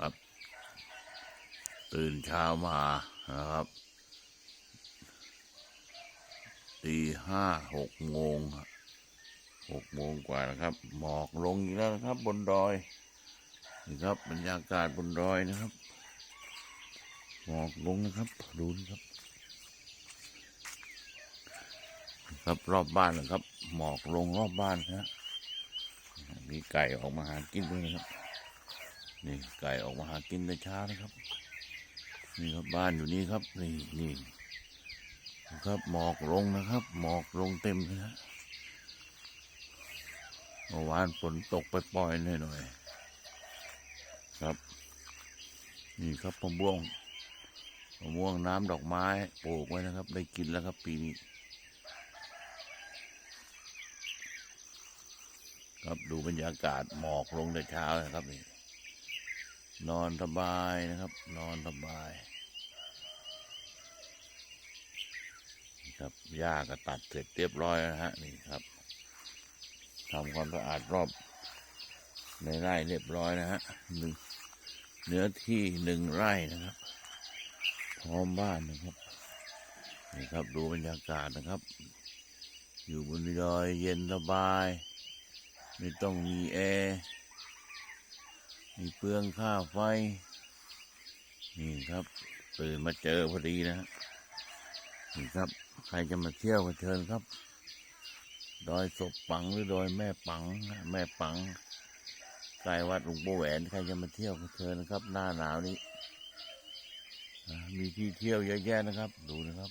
ครับ ตื่นเช้ามานะครับตีห้าหกโมงหกโมงกว่านะครับ หมอกลงอีกแล้วนะครับ บนดอยนี่ครับบรรยากาศบนดอยนะครับ หมอกลงนะครับดูนะครับครับรอบบ้านนะครับ หมอกลงรอบบ้านนะมีไก่ออกมาหากินด้วยนะครับ นี่ไก่ออกมาหากินแต่เช้านะครับ นี่ครับบ้านอยู่นี่ครับ นี่นี่ครับหมอกลงนะครับ หมอกลงเต็มเลยนะเมื่อวานฝนตกไปปล่อยๆหน่อยครับ นี่ครับมะม่วงมะม่วงน้ำดอกไม้ปลูกไว้นะครับ ได้กินแล้วครับ ปีนี้ครับดูบรรยากาศหมอกลงแต่เช้านะครับนี่ นอนสบายนะครับ นอนสบายครับหญ้าก็ตัดเสร็จเรียบร้อยแล้วนะฮะนี่ครับทำความสะอาดรอบในไร่เรียบร้อยนะฮะหนึ่งเนื้อที่หนึ่งไร่นะครับ พร้อมบ้านนะครับนี่ครับดูบรรยากาศนะครับ อยู่บนดอยเย็นสบาย ไม่ต้องมีแอร์ มีเปลืองค่าไฟ นี่ครับตื่นมาเจอพอดีนะนี่ครับ ใครจะมาเที่ยวก็เชิญครับ ดอยศพปังหรือดอยแม่ปัง แม่ปังใกล้วัดหลวงปู่แหวนใครจะมาเที่ยวก็เชิญนะครับ หน้าหนาวนี้ มีที่เที่ยวเยอะแยะนะครับ ดูนะครับ